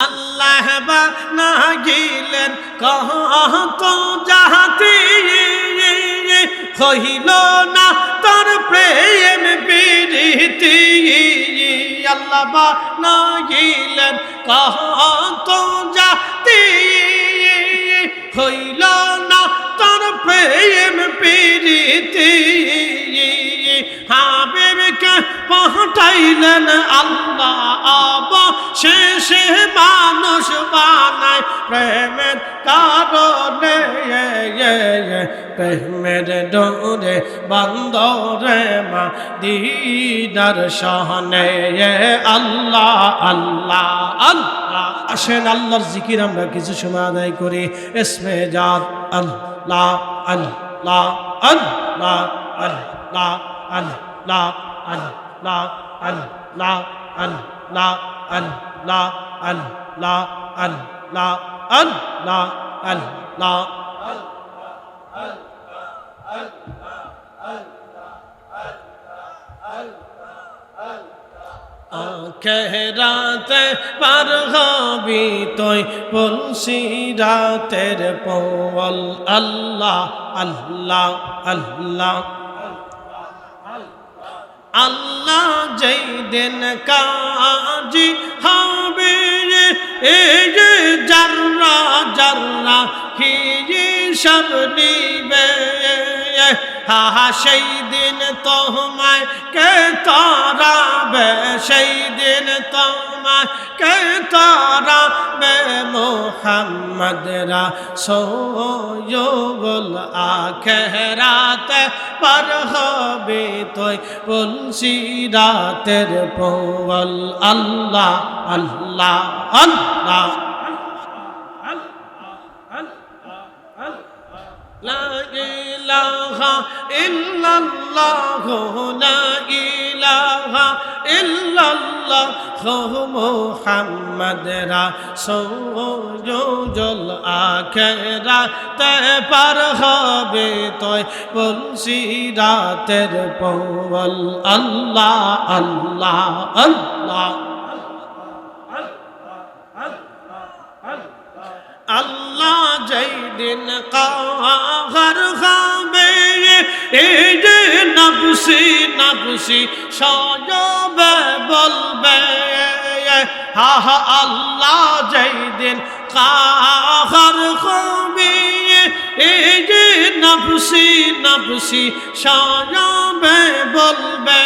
আল্লাহ না গিলেন কত যাহাতি হইল না তোর প্রেম প্রীতি। আল্লাহ না গিলেন কত জাতি। হইল না তোর প্রেম প্রীতি। হাবিবকে পাঠাইলেন আল্লাহ আব। শেষে মানুষ বানায় প্রেমের কারণে। প্রেমের ডোরে বন্দরে মা দিদার সহনে আল্লাহ আল্লাহ আল্লাহ। আসেন আল্লাহর জিকির, আমরা কিছু সময় আদায় করি। এসমে জাত আল্লাহ আল্লাহ আল্লাহ আল্লাহ। আল্লাহ আল্লাহ আল্লাহ আল্লাহ আল্লাহ আল্লাহ আল্লাহ আল্লাহ আল্লাহ রাতে পার হবি তুই, বলছি রাতের পল আল্লাহ আল্লাহ আল্লাহ। আল্লাহ যেই দিন কাজি হবে এই যে জাররা জাররা সব নিবে। হা সেই দিন তোমায় কে তারাবে? সেই দিন তোমায় কে তারাবে? মোহাম্মদরা সোয়ুল আখেরাতে পার হবে তুই বলছি রাতের পল আল্লাহ আল্লাহ আল্লাহ। لا ইলাহা ইল্লাল্লাহ লা পার হবে তয় বলছি রাতের পৌল। আল্লাহ আল্লাহ আল্লাহ। আল্লাহ যেদিন কাহার নবসি নবসি সজবে, বলবে, হা আল্লাহ যেই দিন কাহার খাবে, এই যে নবসি নবসি সজবে, বলবে,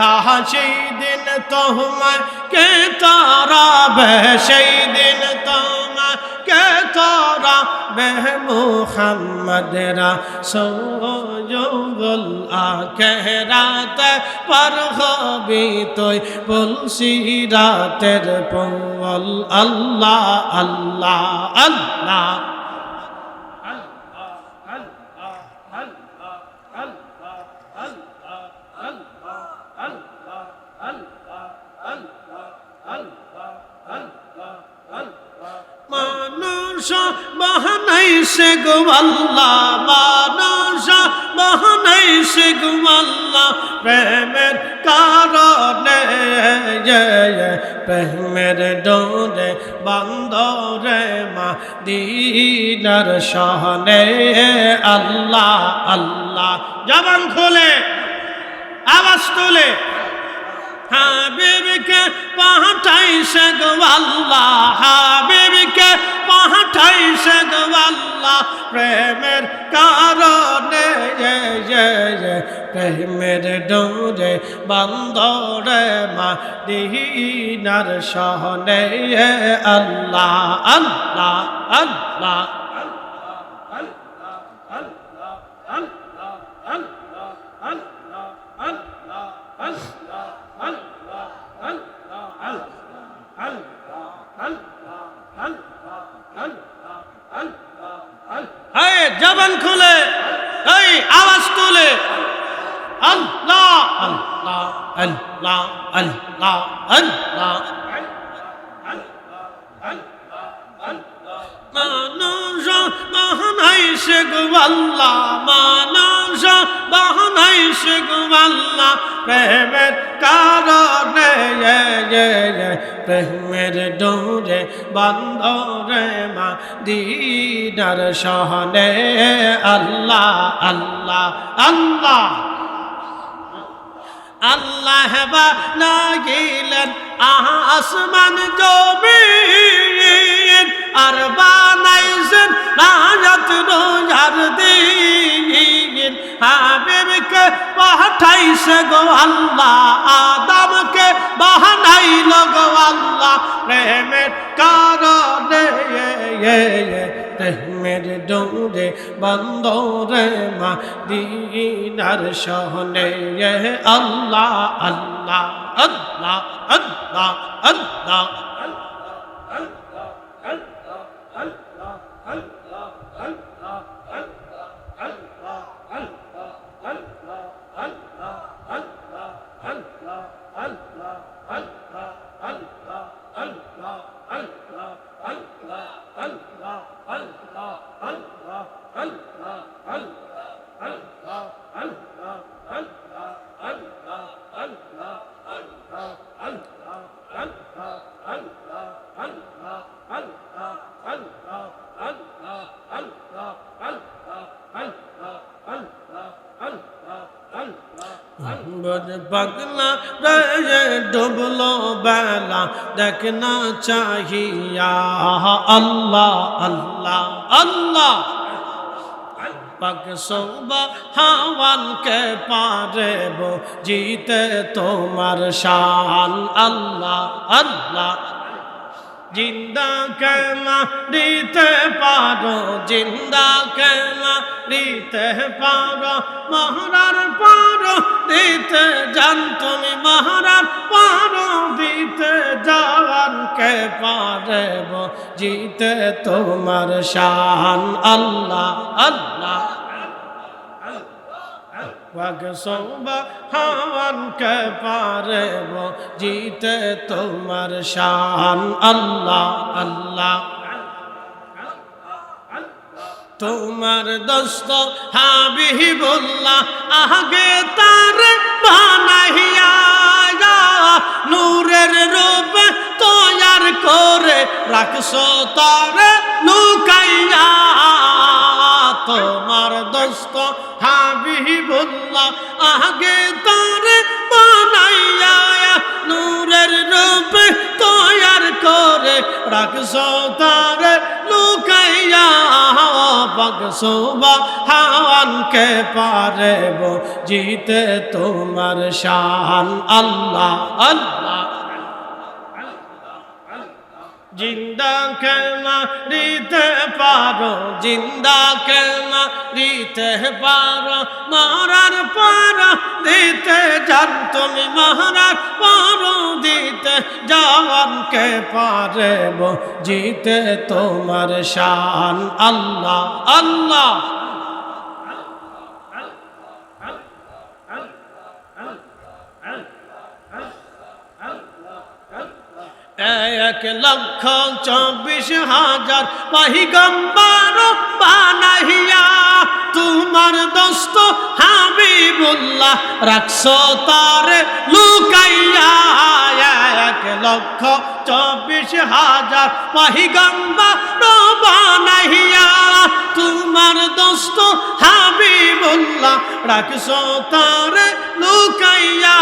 হা সেই দিন তোমার কে তারাবে সেই দিন তোমার কে তারা? বেহ মুহাম্মদরা সোজল আখেরাত পার হবি তুই বলছি রাতের পঙ্গল। আল্লাহ আল্লাহ আল্লাহ। মানুষ বাহানাইছে গো আল্লাহ, মানুষ বাহানাইছে গো আল্লাহ। প্রেমের কারণে প্রেমের ডোরে বান্দরে মা দিনার সহনে আল্লাহ আল্লাহ। জবান খোলে, আওয়াজ তোলে। হাবিবকে গো আল্লাহ, হাবিবকে গো আল্লাহ। প্রেমের কারণে প্রেমের ডোরে বন্দরে মা দিনার সহনে আল্লাহ আল্লাহ আল্লাহ এই জবান খুলে এই আওয়াজ তুলে আল্লাহ আল্লাহ আল্লাহ আল্লাহ মানুষ বাহনাইছে গো আল্লাহ মানুষ বাহনাইছে গো আল্লাহ প্রেমের কারণে প্রেমের ডোরে বান্ধরে মা, দিনার সহনে আল্লাহ আল্লাহ আল্লাহ। আল্লাহ বানাইলেন আসমান জমিন, আর বানাইছেন রাজত রোজার দিন। হাবিবকে পাঠাইছে গো আল্লাহ, আদমকে বানাইল গো আল্লাহ, প্রেমের কারণে। প্রেমের ডোরে বন্দরে মা দিনার সহনে আল্লাহ আল্লাহ আল্লাহ আল্লাহ আল্লাহ পাগলা রে ডুবলো বেলা দেখনা চাহিয়া। আল্লাহ আল্লাহ আল্লাহ। পাক হাওয়ানকে পারেব জিতে তোমার শান আল্লাহ আল্লাহ। জিন্দা কেমা দিতে পারো, জিন্দা কেমা দিতে পারো মহারার পারো দিতে জান তুমি মহারার পারো দিতে যাওয়ান কে পারেব জিতে তোমার শান আল্লাহ আল্লাহ পাক সোবা পারেব জিতে তোমার শান আল্লাহ আল্লাহ। তোমার দোস্ত হাবিবুল্লাহ আগে তার বানাইয়া নূরের রূপ তৈয়ার করে রাখছো তার লুকাইয়া। তোমার দোস্ত হাবিবুল্লাহ আগে তার বানাইয়া নূরের রূপ তৈয়ার করে রাখছো তার লুকাইয়া বকসোবা হাওয়ানকে পারেব জিতে তোমার শান। আল্লাহ আল্লাহ। জিন্দা কেমা দিতে পারো, জিন্দা কেমা দিতে পারো। মারার পারো দিতে যান তুমি, মারার পারো দিতে যাওয়ানকে পারেব জিতে তোমার শান। আল্লাহ আল্লাহ। এক লক্ষ চব্বিশ হাজার পাহিগম্বর বানাহিয়া তোমার দোস্ত হাবিবুল্লাহ রাখস তার লুকাইয়া এক লক্ষ চব্বিশ হাজার পাহিগম্বার বানাহিয়া তোমার দোস্ত হাবিবুল্লাহ রাখছো তার লুকাইয়া।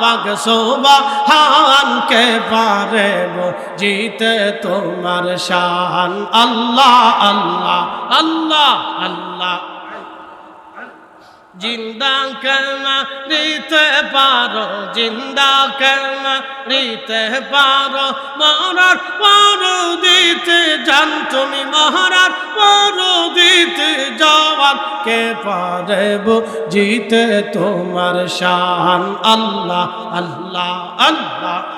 পাক সোবা হানকে পারেব জিতে তোমার শান। আল্লাহ আল্লাহ আল্লাহ আল্লাহ। জিন্দা কেমা দিতে পারো, জিন্দা কেমা দিতে পারো। মরার পর দিতে জান তুমি মহারার পর দিতে যাওয়ার কে পারেব? জিতে তোমার শান। আল্লাহ আল্লাহ আল্লাহ।